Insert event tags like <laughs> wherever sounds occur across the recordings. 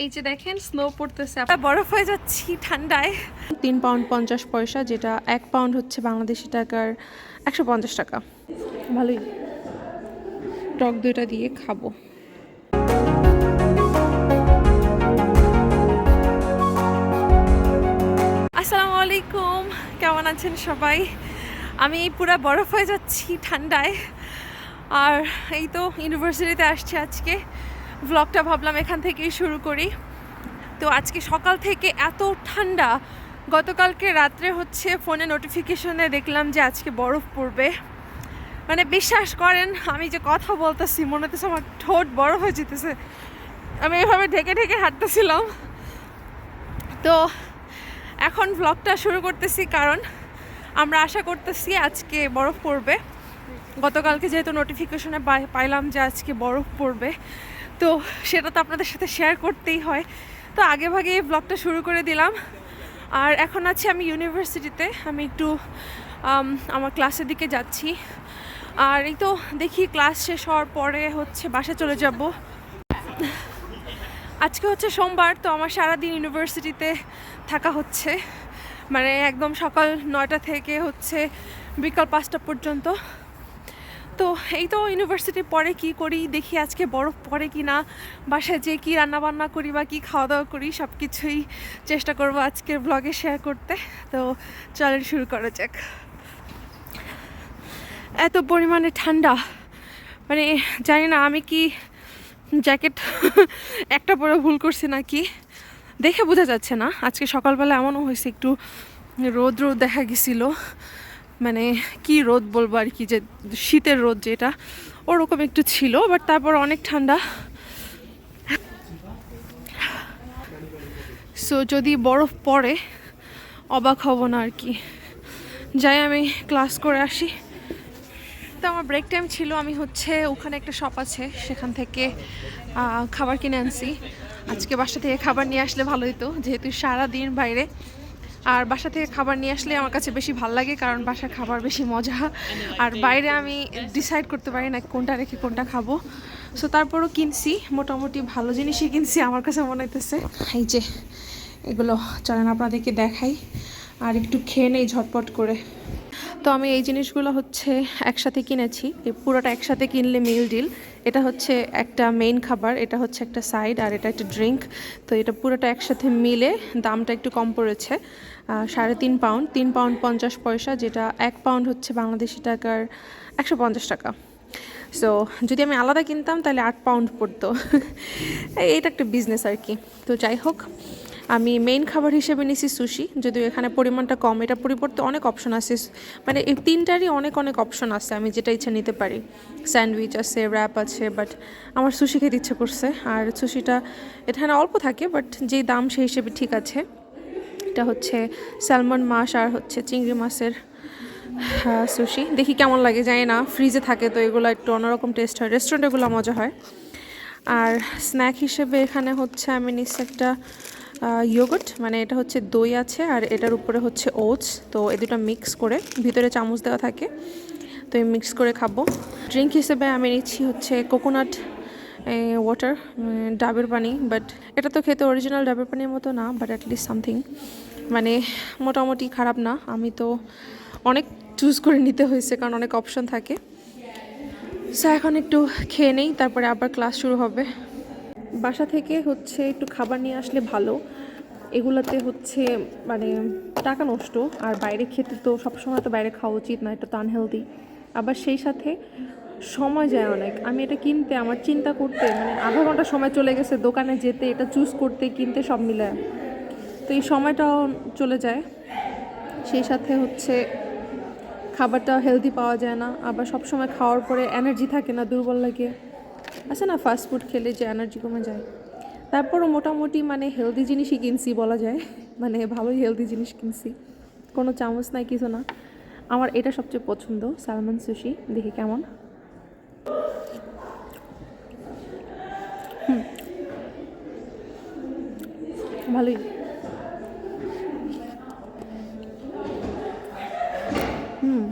এই যে দেখেন স্নো পড়তেছে। আমরা বরফ হয়ে যাচ্ছি ঠান্ডায়। তিন পাউন্ড পঞ্চাশ পয়সা যেটা এক পাউন্ড হচ্ছে বাংলাদেশি টাকার একশো পঞ্চাশ টাকা। ভালোই। টক দুইটা দিয়ে খাব। আসসালামু আলাইকুম। কেমন আছেন সবাই? আমি পুরো বরফ হয়ে যাচ্ছি ঠান্ডায়। আর এই তো ইউনিভার্সিটিতে আসছি আজকে। ব্লগটা ভাবলাম এখান থেকেই শুরু করি। তো আজকে সকাল থেকে এত ঠান্ডা, গতকালকে রাত্রে হচ্ছে ফোনে নোটিফিকেশনে দেখলাম যে আজকে বরফ পড়বে। মানে বিশ্বাস করেন, আমি যে কথা বলতেছি, মনে হচ্ছে আমার ঠোঁট বরফ হয়ে যেতেছে। আমি এভাবে ঢেকে ঢেকে হাঁটতেছিলাম। তো এখন ভ্লগটা শুরু করতেছি কারণ আমরা আশা করতেছি আজকে বরফ পড়বে। গতকালকে যেহেতু নোটিফিকেশনে পাইলাম যে আজকে বরফ পড়বে তো সেটা তো আপনাদের সাথে শেয়ার করতেই হয়। তো আগে ভাগে এই ব্লগটা শুরু করে দিলাম। আর এখন আছি আমি ইউনিভার্সিটিতে আমি একটু আমার ক্লাসের দিকে যাচ্ছি। আর এই তো দেখি ক্লাস শেষ হওয়ার পরে হচ্ছে বাসা চলে যাব। আজকে হচ্ছে সোমবার, তো আমার সারাদিন ইউনিভার্সিটিতে থাকা হচ্ছে। মানে একদম সকাল নয়টা থেকে হচ্ছে বিকাল পাঁচটা পর্যন্ত। তো এই তো ইউনিভার্সিটির পরে কি করি? দেখি আজকে বরফ পড়ে কি না বাসায় যে কী রান্নাবান্না করি বা কী খাওয়া দাওয়া করি সব কিছুই চেষ্টা করব আজকের ব্লগে শেয়ার করতে। তো চলেন শুরু করা যাক। এত পরিমাণে ঠান্ডা মানে জানি না আমি কি জ্যাকেট <laughs> একটা পরে ভুল করছি নাকি? দেখে বোঝা যাচ্ছে না। আজকে সকালবেলা এমনও হয়েছে, একটু রোদ রোদ দেখা গেছিল। মানে কি রোদ বলব আর কি, যে শীতের রোদ যেটা, ওরকম একটু ছিল বাট তারপর অনেক ঠান্ডা। সো যদি বরফ পড়ে, অবাক হব না আর কি। যাই, আমি ক্লাস করে আসি। তো আমার ব্রেক টাইম ছিল, আমি হচ্ছে ওখানে একটা শপ আছে, সেখান থেকে খাবার কিনে আনছি। আজকে বাসা থেকে খাবার নিয়ে আসলে ভালো হতো যেহেতু সারা দিন বাইরে। আর বাসা থেকে খাবার নিয়ে আসলে আমার কাছে বেশি ভালো লাগে কারণ বাসার খাবার বেশি মজা। আর বাইরে আমি ডিসাইড করতে পারি না কোনটা রেখে কোনটা খাব। সো তারপরও কিনছি মোটামুটি ভালো জিনিসই কিনছি আমার কাছে মনে হইতেছে। এই যে এগুলো চলেন আপনাদেরকে দেখাই আর একটু খেয়ে নেই ঝটপট করে। তো আমি এই জিনিসগুলো হচ্ছে একসাথে কিনেছি এই পুরোটা একসাথে কিনলে মিল ডিল এটা হচ্ছে একটা মেইন খাবার এটা হচ্ছে একটা সাইড আর এটা একটা ড্রিঙ্ক তো এটা পুরোটা একসাথে মিলে দামটা একটু কম পড়েছে। সাড়ে তিন পাউন্ড তিন পাউন্ড পঞ্চাশ পয়সা, যেটা এক পাউন্ড হচ্ছে বাংলাদেশি টাকার একশো পঞ্চাশ টাকা। সো যদি আমি আলাদা কিনতাম, তাহলে আট পাউন্ড পড়তো। <laughs> এটা একটা বিজনেস আর কি। তো যাই হোক, আমি মেইন খাবার হিসেবে নিছি সুশি যদিও এখানে পরিমাণটা কম, এটা পরিবর্তে অনেক অপশন আছে। মানে এই তিনটারই অনেক অনেক অপশন আছে, আমি যেটা ইচ্ছা নিতে পারি। স্যান্ডউইচ আছে র্যাপ আছে বাট আমার সুশি খেতে ইচ্ছে করছে। আর সুশিটা এখানে অল্প থাকে বাট যেই দাম সেই হিসেবে ঠিক আছে। এটা হচ্ছে স্যালমন মাছ আর হচ্ছে চিংড়ি মাছের সুশি দেখি কেমন লাগে, জানি না ফ্রিজে থাকে তো এগুলো একটু অন্যরকম টেস্ট হয়। রেস্টুরেন্টে এগুলো মজা হয়। আর স্ন্যাক হিসেবে এখানে হচ্ছে আমি নিচ্ছি একটা ইয়োগট মানে এটা হচ্ছে দই আছে আর এটার উপরে হচ্ছে ওটস তো এই দুটো মিক্স করে। ভিতরে চামচ দেওয়া থাকে, তো এই মিক্স করে খাব। ড্রিঙ্ক হিসেবে আমি নিচ্ছি হচ্ছে কোকোনাট ওয়াটার ডাবের পানি বাট এটা তো খেতে অরিজিনাল ডাবের পানির মতো না বাট অ্যাটলিস্ট সামথিং মানে মোটামুটি খারাপ না, আমি তো অনেক চুজ করে নিতে হয়েছে, কারণ অনেক অপশন থাকে। সো এখন একটু খেয়ে নেই, তারপরে আবার ক্লাস শুরু হবে। বাসা থেকে হচ্ছে একটু খাবার নিয়ে আসলে ভালো। এগুলাতে হচ্ছে মানে টাকা নষ্ট, আর বাইরে খেতে তো সবসময় তো বাইরে খাওয়া উচিত না, এটা তো আনহেলদি আবার সেই সাথে সময় যায় অনেক। আমি এটা কিনতে, আমার চিন্তা করতে মানে আধা ঘণ্টা সময় চলে গেছে, দোকানে যেতে, এটা চুজ করতে, কিনতে সব মিলে। তো এই সময়টাও চলে যায়। সেই সাথে হচ্ছে খাবারটা হেলদি পাওয়া যায় না, আবার সব সময় খাওয়ার পরে এনার্জি থাকে না, দুর্বল লাগে। আছে না ফাস্ট ফুড খেলে যে এনার্জি কমে যায়? তারপরও মোটামুটি মানে হেলদি জিনিসই কিনছি বলা যায়। মানে ভালোই হেলদি জিনিস কিনছি। কোনো চামচ নাই, কিছু না। আমার এটা সবচেয়ে পছন্দ, সালমান সুশি দেখি কেমন। ভালোই। হুম।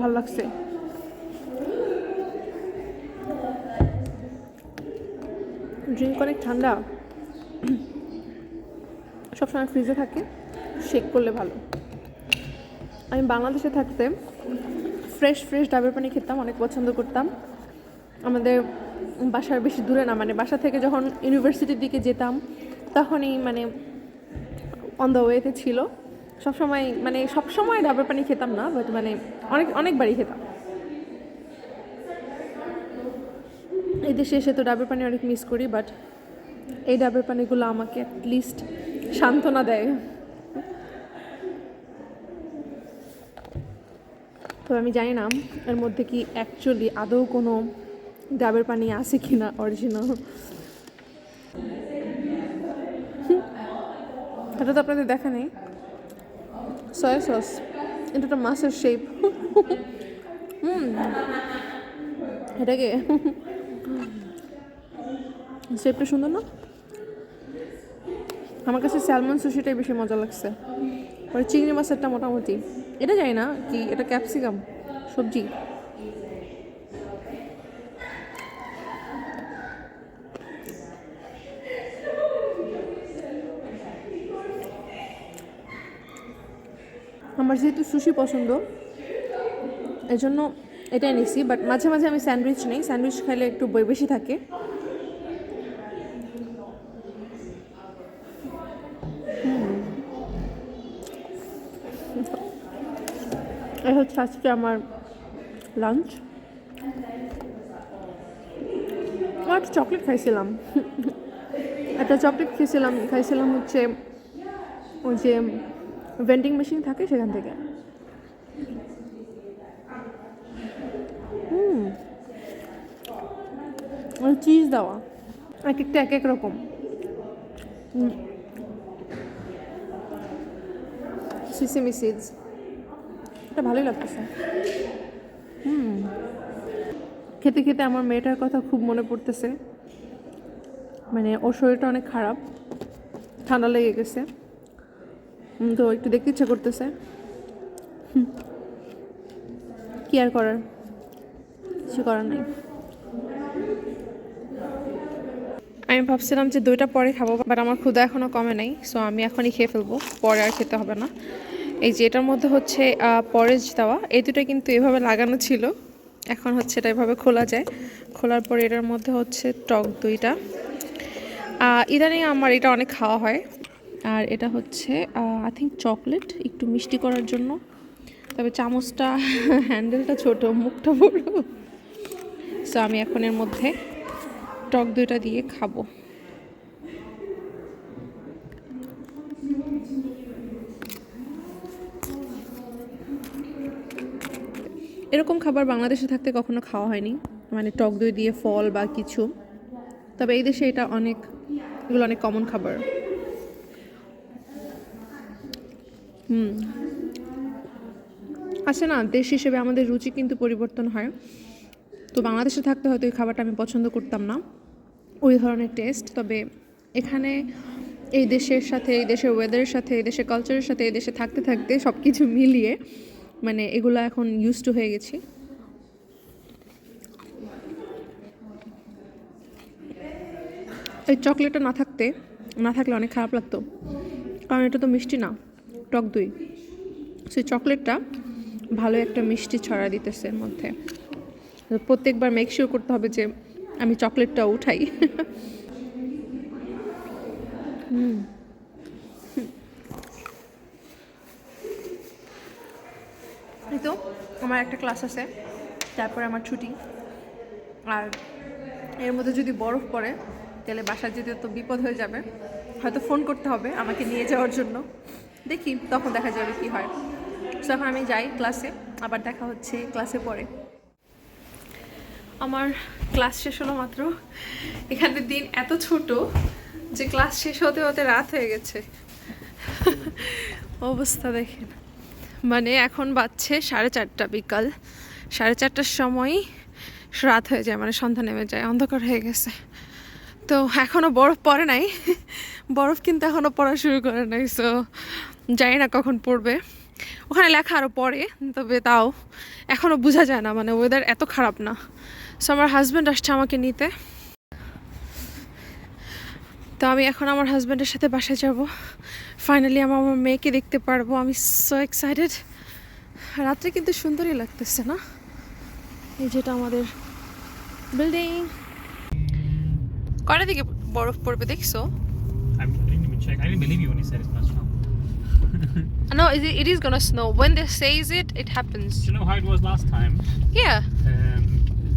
ভালো লাগছে। ড্রিঙ্ক অনেক ঠান্ডা। সবসময় ফ্রিজে থাকে শেক করলে ভালো। আমি বাংলাদেশে থাকতে ফ্রেশ ফ্রেশ ডাবের পানি খেতাম, অনেক পছন্দ করতাম। আমাদের বাসার বেশি দূরে না মানে বাসা থেকে যখন ইউনিভার্সিটির দিকে যেতাম, তখনই মানে অন দ্য ওয়েতে ছিল। সবসময় মানে সবসময় ডাবের পানি খেতাম না বাট মানে অনেক, অনেকবারই খেতাম। এই দেশে এসে তো ডাবের পানি অনেক মিস করি বাট এই ডাবের পানিগুলো আমাকে অ্যাটলিস্ট সান্ত্বনা দেয়। তো আমি জানি না, এর মধ্যে কি অ্যাকচুয়ালি আদৌ কোনো ডাবের পানি আছে কি না অরিজিনাল এটা তো আপনাদের দেখা নেই। সয়া সস এটা একটা মাছের শেপ হুম। এটাকে শেপটা সুন্দর না? আমার কাছে স্যালমন সুশিটাই বেশি মজা লাগছে। পরে চিংড়ি মাছেরটা মোটামুটি। এটা জানি না কি, এটা ক্যাপসিকাম সবজি। আমার যেহেতু সুশি পছন্দ এই জন্য এটাই নিছি বাট মাঝে মাঝে আমি স্যান্ডউইচ নেই, স্যান্ডউইচ খাইলে একটু বই বেশি থাকে। এই হচ্ছে আজকে আমার লাঞ্চ একটা চকলেট খাইছিলাম। <laughs> একটা চকলেট খেয়েছিলাম, খাইছিলাম হচ্ছে ওই যে ভেন্ডিং মেশিন থাকে সেখান থেকে। হুম। চিজ দেওয়া। এক একটা এক এক রকম। সিসেমি সিডস এটা ভালোই লাগতেছে। হুম। খেতে খেতে আমার মেয়েটার কথা খুব মনে পড়তেছে। মানে ওর শরীরটা অনেক খারাপ। ঠান্ডা লেগে গেছে। তো একটু দেখতে ইচ্ছা করতেছে। কি আর করার? কিছু করার নাই। আমি ভাবছিলাম যে দুইটা পরে খাব বাট আমার ক্ষুদা এখনও কমে নাই সো আমি এখনই খেয়ে ফেলব। পরে আর খেতে হবে না। এই যে এটার মধ্যে হচ্ছে পরেজ দেওয়া। এই দুটো কিন্তু এভাবে লাগানো ছিল। এখন হচ্ছে এটা এভাবে খোলা যায়। খোলার পরে এটার মধ্যে হচ্ছে টক দুইটা। ইদানিং আমার এটা অনেক খাওয়া হয়। আর এটা হচ্ছে আই থিঙ্ক চকলেট একটু মিষ্টি করার জন্য। তবে চামচটা <laughs> হ্যান্ডেলটা ছোট, মুখটা বড়। সো আমি এখন এর মধ্যে টক দইটা দিয়ে খাব। এরকম খাবার বাংলাদেশে থাকতে কখনো খাওয়া হয়নি। মানে টক দই দিয়ে ফল বা কিছু। তবে এই দেশে এটা অনেক, এগুলো অনেক কমন খাবার। হুম। আছে না, দেশ হিসেবে আমাদের রুচি কিন্তু পরিবর্তন হয়। তো বাংলাদেশে থাকতে হয়তো এই খাবারটা আমি পছন্দ করতাম না, ওই ধরনের টেস্ট তবে এখানে এই দেশের সাথে, এই দেশের ওয়েদারের সাথে, এই দেশের কালচারের সাথে, এই দেশে থাকতে থাকতে সব কিছু মিলিয়ে মানে এগুলো এখন ইউজ টু হয়ে গেছি। এই চকলেটটা না থাকতে, না থাকলে অনেক খারাপ লাগতো। কারণ এটা তো মিষ্টি না। টক দই। সেই চকলেটটা ভালো একটা মিষ্টি ছড়া দিতেছে এর মধ্যে। প্রত্যেকবার মেক শিওর করতে হবে যে আমি চকলেটটা উঠাই। তো, আমার একটা ক্লাস আছে, তারপরে আমার ছুটি। আর এর মধ্যে যদি বরফ পড়ে, তাহলে বাসায় যেতে তো বিপদ হয়ে যাবে। হয়তো ফোন করতে হবে আমাকে নিয়ে যাওয়ার জন্য। দেখি তখন দেখা যাবে কি হয়। তো এখন আমি যাই ক্লাসে আবার দেখা হচ্ছে ক্লাসে পরে। আমার ক্লাস শেষ হলো মাত্র। এখানে দিন এত ছোট যে ক্লাস শেষ হতে হতে রাত হয়ে গেছে। অবস্থা দেখেন। মানে এখন বাজছে সাড়ে চারটা বিকাল। সাড়ে চারটার সময়ই রাত হয়ে যায় মানে সন্ধ্যা নেমে যায়, অন্ধকার হয়ে গেছে। তো এখনও বরফ পড়ে নাই। বরফ কিন্তু এখনও পড়া শুরু করে নাই সো জানি না কখন পড়বে। ওখানে লেখা আরও পড়ে, তবে তাও এখনও বোঝা যায় না মানে ওয়েদার এত খারাপ না। সো আমার হাজব্যান্ড আসছে আমাকে নিতে। তো আমি এখন আমার হাজব্যান্ডের সাথে বাসায় যাব। ফাইনালি আমার আমার মেয়েকে দেখতে পারব, আমি সো এক্সাইটেড রাত্রে কিন্তু সুন্দরই লাগতেছে না? এই যেটা আমাদের বিল্ডিং কয়টা দিকে বরফ পড়বে দেখছ? I didn't believe you when you said it's. No, it, it is gonna snow. When they says it, it happens. Do you know how it was last time? Yeah. Um,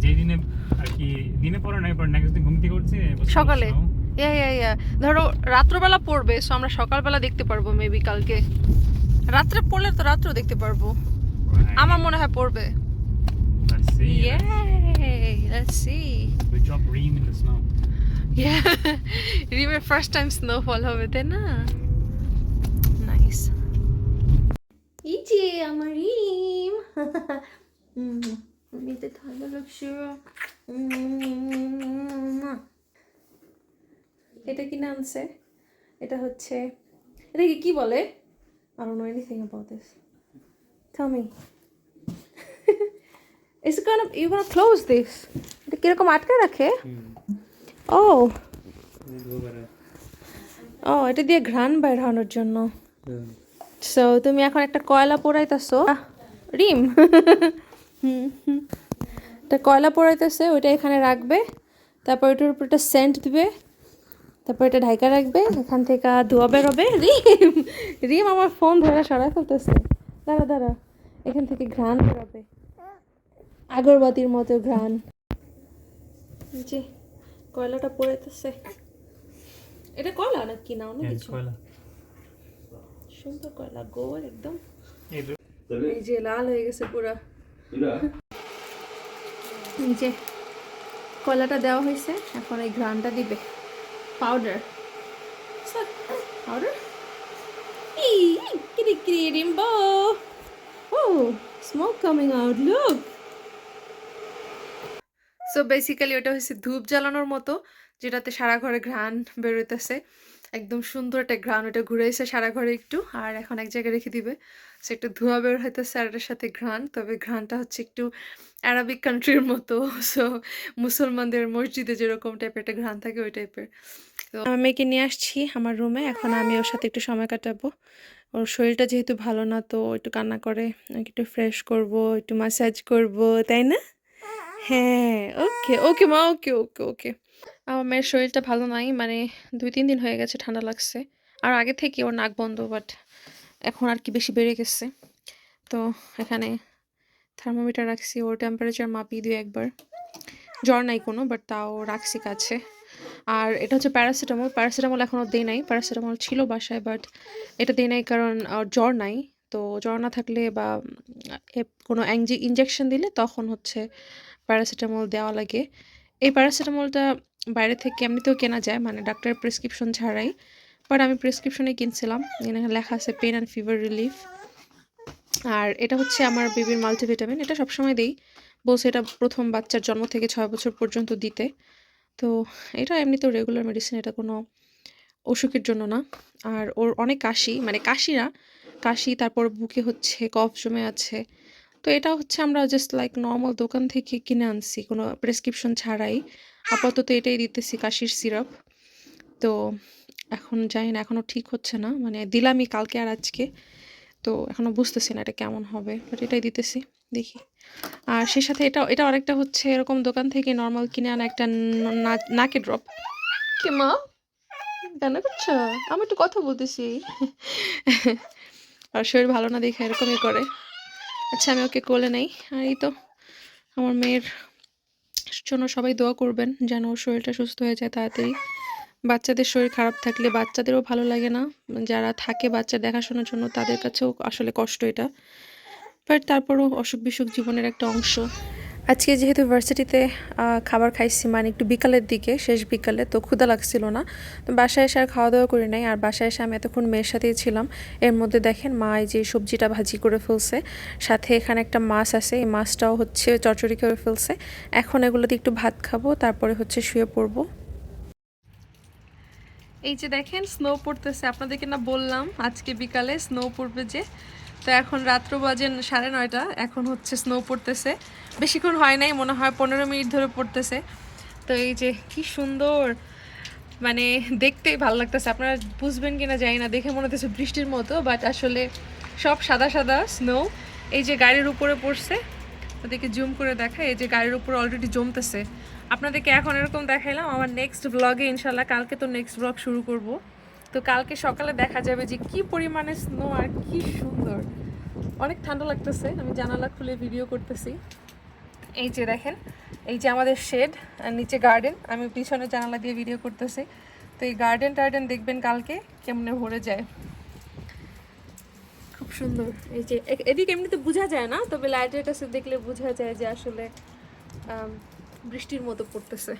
যেই দিনে আর কি দিনে পরে নাই পর নেক্সট দিন ঘুম থেকে উঠছি সকালে ইয়া ইয়া ইয়া ধরো রাত্রবেলা পড়বে সো আমরা সকালবেলা দেখতে পারব মেবি কালকে রাত্রে পড়লে তো রাত্রেও দেখতে পারব. আমার মনে হয় পড়বে Let's see. Yay! Let's see. We dropped Reem in the snow. Yeah. রিমের ফার্স্ট টাইম স্নোফল হবে তাই না নাইস এই যে আমার রিম মেয়েতে ঠান্ডা লাগছে এটা কি আনছে এটা হচ্ছে এটাকে কি বলে? I don't know anything about this. Tell me. Is it gonna you gonna close this? এটা কীরকম আটকে রাখে? ও। ও এটা দিয়ে ঘ্রাণ বের হওয়ানোর জন্য। সো তুমি এখন একটা কয়লা পোড়াইতেছো? রিম। একটা কয়লা পোড়াইতেছে ওইটা এখানে রাখবে তারপর ওইটার উপর একটা সেন্ট দিবে তারপর এটা ঢাকা রাখবে এখান থেকে ধোয়া বেরোবে। রিম রিম আমার ফোন ধরে সরাই ফেলতেছে। দাঁড়া দাঁড়া এখান থেকে ঘ্রাণ বেরোবে। আগরবাতির মতো ঘ্রাণ। জি কয়লাটা পড়েতেছে এটা কয়লা না কি না অনেক কিছু? কয়লা। সুন্দর কয়লা গোল একদম। এই যে। লাল হয়ে গেছে পুরো। এই যে কয়লাটা দেওয়া হয়েছে এখন এই ঘ্রানটা দিবে। পাউডার পাউডার কিরি কিরি রিম্বো। ও smoke coming out look so basically ওটা হচ্ছে ধূপ জ্বালানোর মতো যেটাতে সারা ঘরে ঘ্রাণ বেরোইতেছে। একদম সুন্দর একটা ঘ্রাণ, ওটা ঘুরেছে সারা ঘরে একটু, আর এখন এক জায়গায় রেখে দিবে। সে একটু ধোঁয়া বের হয়তো স্যারের সাথে ঘ্রাণ, তবে ঘ্রাণটা হচ্ছে একটু অ্যারাবিক কান্ট্রির মতো। <laughs> সো মুসলমানদের মসজিদে যেরকম টাইপের একটা ঘ্রাণ থাকে, ওই টাইপের তো আমার মেয়েকে নিয়ে আসছি আমার রুমে এখন আমি ওর সাথে একটু সময় কাটাবো। ওর শরীরটা যেহেতু ভালো না, তো একটু কান্না করে, একটু ফ্রেশ করব, একটু ম্যাসাজ করব, তাই না? হ্যাঁ ওকে ওকে মা ওকে ওকে ওকে আমার মেয়ের শরীরটা ভালো নাই মানে দুই, তিন দিন হয়ে গেছে ঠান্ডা লাগছে। আর আগে থেকে ওর নাক বন্ধ বাট এখন আর কি বেশি বেড়ে গেছে। তো এখানে থার্মোমিটার রাখছি, ওর টেম্পারেচার মাপি দুই একবার। জ্বর নাই কোনো বাট তাও রাখছি কাছে। আর এটা হচ্ছে প্যারাসিটামল প্যারাসিটামল এখনও দেই নাই। প্যারাসিটামল ছিল বাসায় বাট এটা দেই নাই কারণ জ্বর নাই। তো জ্বর না থাকলে বা কোনো কোনো ইঞ্জেকশন দিলে তখন হচ্ছে প্যারাসিটামল দেওয়া লাগে। এই প্যারাসিটামলটা বাইরে থেকে এমনিতেও কেনা যায় মানে ডাক্তারের প্রেসক্রিপশন ছাড়াই। বাট আমি প্রেসক্রিপশনে কিনছিলাম, এখানে লেখা আছে পেন অ্যান্ড ফিভার রিলিফ আর এটা হচ্ছে আমার বেবির মাল্টিভিটামিন এটা সবসময় দিই। বলছে এটা প্রথম বাচ্চার জন্ম থেকে ছয় বছর পর্যন্ত দিতে। তো এটা এমনিতেও রেগুলার মেডিসিন এটা কোনো অসুখের জন্য না। আর ওর অনেক কাশি মানে কাশি না কাশি, তারপর বুকে হচ্ছে, কফ জমে আছে। তো এটা হচ্ছে আমরা জাস্ট লাইক নর্মাল দোকান থেকে কিনে আনছি কোনো প্রেসক্রিপশন ছাড়াই। আপাতত এটাই দিতেছি কাশির সিরাপ তো এখন জানি না এখনও ঠিক হচ্ছে না মানে দিলামই কালকে আর আজকে। তো এখনও বুঝতেছি না এটা কেমন হবে বাট এটাই দিতেছি দেখি। আর সেই সাথে এটা এটা আরেকটা হচ্ছে এরকম দোকান থেকে নর্মাল কিনে আনা একটা নাকে ড্রপ কে মা? কেন করছ? আমি একটু কথা বলতেছি। <laughs> আর শরীর ভালো না দেখে এরকমই করে। আচ্ছা আমি ওকে কোলে নেই। আর এই তো, আমার মেয়ের জন্য সবাই দোয়া করবেন যেন ওর শরীরটা সুস্থ হয়ে যায় তাড়াতাড়ি। বাচ্চাদের শরীর খারাপ থাকলে বাচ্চাদেরও ভালো লাগে না। যারা থাকে বাচ্চা দেখাশোনার জন্য, তাদের কাছেও আসলে কষ্ট এটা। বাট তারপরও অসুখ বিসুখ জীবনের একটা অংশ। আজকে যেহেতু ইউনিভার্সিটিতে খাবার খাইছি মানে একটু বিকালের দিকে, শেষ বিকালে, তো ক্ষুদা লাগছিল না। তো বাসায় এসে আর খাওয়া দাওয়া করি নাই। আর বাসায় এসে আমি এতক্ষণ মেয়ের সাথেই ছিলাম। এর মধ্যে দেখেন মা এই যে সবজিটা ভাজি করে ফেলছে। সাথে এখানে একটা মাছ আছে। এই মাছটাও হচ্ছে চচ্চড়ি করে ফেলছে। এখন এগুলো দিয়ে একটু ভাত খাব, তারপরে হচ্ছে শুয়ে পড়ব। এই যে দেখেন স্নো পড়তেছে। আপনাদেরকে না বললাম, আজকে বিকালে স্নো পড়বে যে তো এখন রাত্র বাজে সাড়ে নয়টা, এখন হচ্ছে স্নো পড়তেছে। বেশিক্ষণ হয় নাই, মনে হয় পনেরো মিনিট ধরে পড়তেছে। তো এই যে কি সুন্দর মানে দেখতেই ভালো লাগতেছে। আপনারা বুঝবেন কিনা জানি না, দেখে মনে হচ্ছে বৃষ্টির মতো বাট আসলে সব সাদা সাদা স্নো এই যে গাড়ির উপরে পড়ছে, ওদেরকে জুম করে দেখা এই যে গাড়ির উপরে অলরেডি জমতেছে। আপনাদেরকে এখন এরকম দেখাইলাম। আমার নেক্সট ব্লগে ইনশাল্লাহ কালকে তো নেক্সট ব্লগ শুরু করব। তো কালকে সকালে দেখা যাবে যে কি পরিমাণে স্নো আর কি সুন্দর। অনেক ঠান্ডা লাগতেছে, আমি জানালা খুলে ভিডিও করতেছি। এই যে দেখেন, এই যে আমাদের শেড আর নিচে গার্ডেন আমি পিছনে জানালা দিয়ে ভিডিও করতেছি। তো এই গার্ডেন টার্ডেন দেখবেন কালকে কেমনে ভরে যায়। খুব সুন্দর। এই যে এদিকে এমনিতে বোঝা যায় না, তবে লাইটের কাছে দেখলে বোঝা যায় যে আসলে বৃষ্টির মতো পড়তেছে।